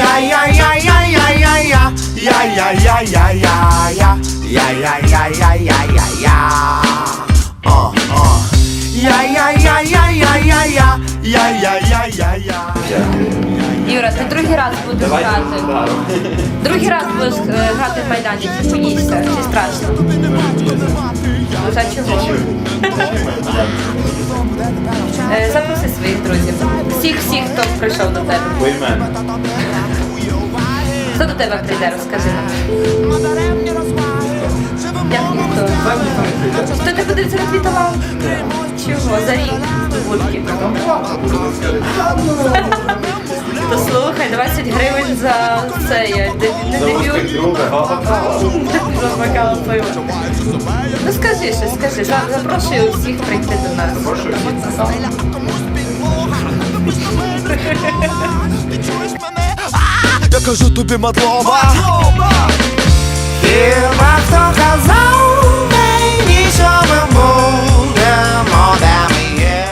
Я-я-я-я-я-я-я Я-я-я-я-я-я Я-я-я-я-я-я-я О, о Я-я-я-я-я-я-я Я-я-я-я-я Юра, ти другий раз будеш грати. Другий раз будеш е, грати в майданчик. Чи боїшся? Чи страшно? Ну, а чого? Е, Запроси своїх друзів. Всіх, всіх, хто прийшов до тебе. Поіменно. Хто до тебе прийде, розкажи нам. Як ніхто? Хто ти подивиться на твій талант? Чого? За рік гульки. То слухай, 20 гривень за це не дебют. Бокал пива. Ну скажи щось, скажи, запрошую усіх прийти до нас. Я кажу тобі мадлова Хіба хто казав мені, що ми будемо, де ми є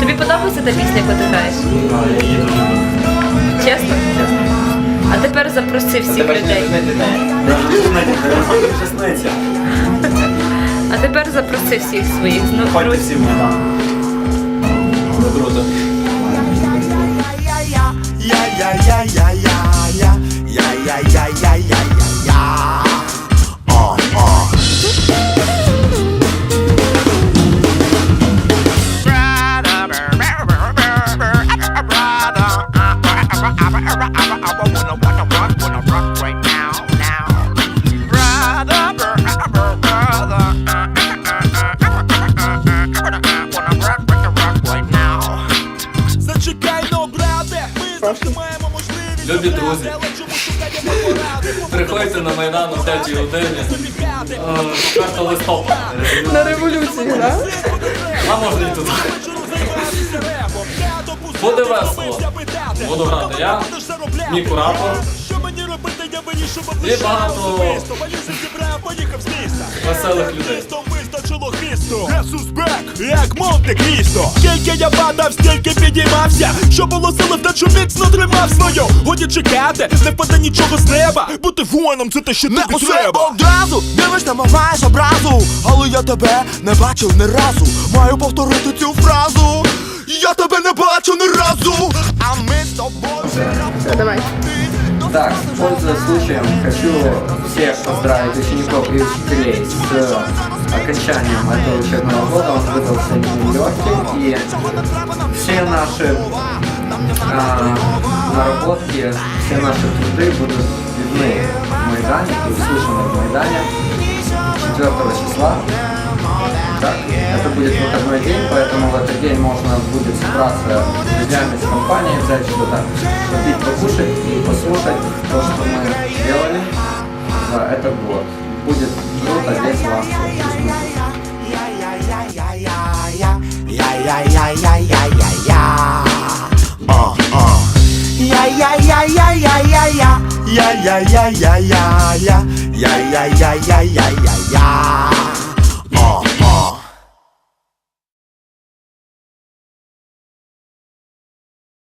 Тобі подобається та пісня, яку ти граєш? Чесно? Чесно. А тепер запроси всіх людей. А тепер запроси всіх своїх ну, Ходьте друзів. всі в Майдан. Буде круто. Я-я-я-я-я-я Я-я-я-я-я-я-я О, о Зачекай, маємо Любі друзі, приходьте на Майдан о 5 годині. Е, 4 листопада. На революцію, так? А можна і туди. Буде весело. Буду грати я, мій куратор Що мені робити, я вирішив і багато зібрав, поїхав з веселих людей. Місто. Хисту як Монте Крісто. Скільки я падав, стільки підіймався. Що було сили, вдачу міцно тримав свою. Годі чекати, не впаде нічого з неба. Бути воїном, це те, що Не тобі треба. одразу дивиш, не маєш образу. Але я тебе не бачив ні разу. Маю повторити цю фразу. Я тебе не бачу ні разу. А ми з тобою Давай. Так, пользуясь случаем, хочу всех поздравить учеников и учителей с окончанием этого учебного года. Он выдался нелегким, и все наши а, наработки, все наши труды будут видны в Майдане и услышаны в Майдане 4 числа. Так, это будет выходной день, поэтому в этот день можно будет собраться с друзьями, с компанией, взять что-то, попить, покушать и послушать то, что мы делали за этот год. Будет круто, весело. Я-я-я-я-я-я-я О, о Я-я-я-я-я-я-я Я-я-я-я-я-я Я-я-я-я-я-я-я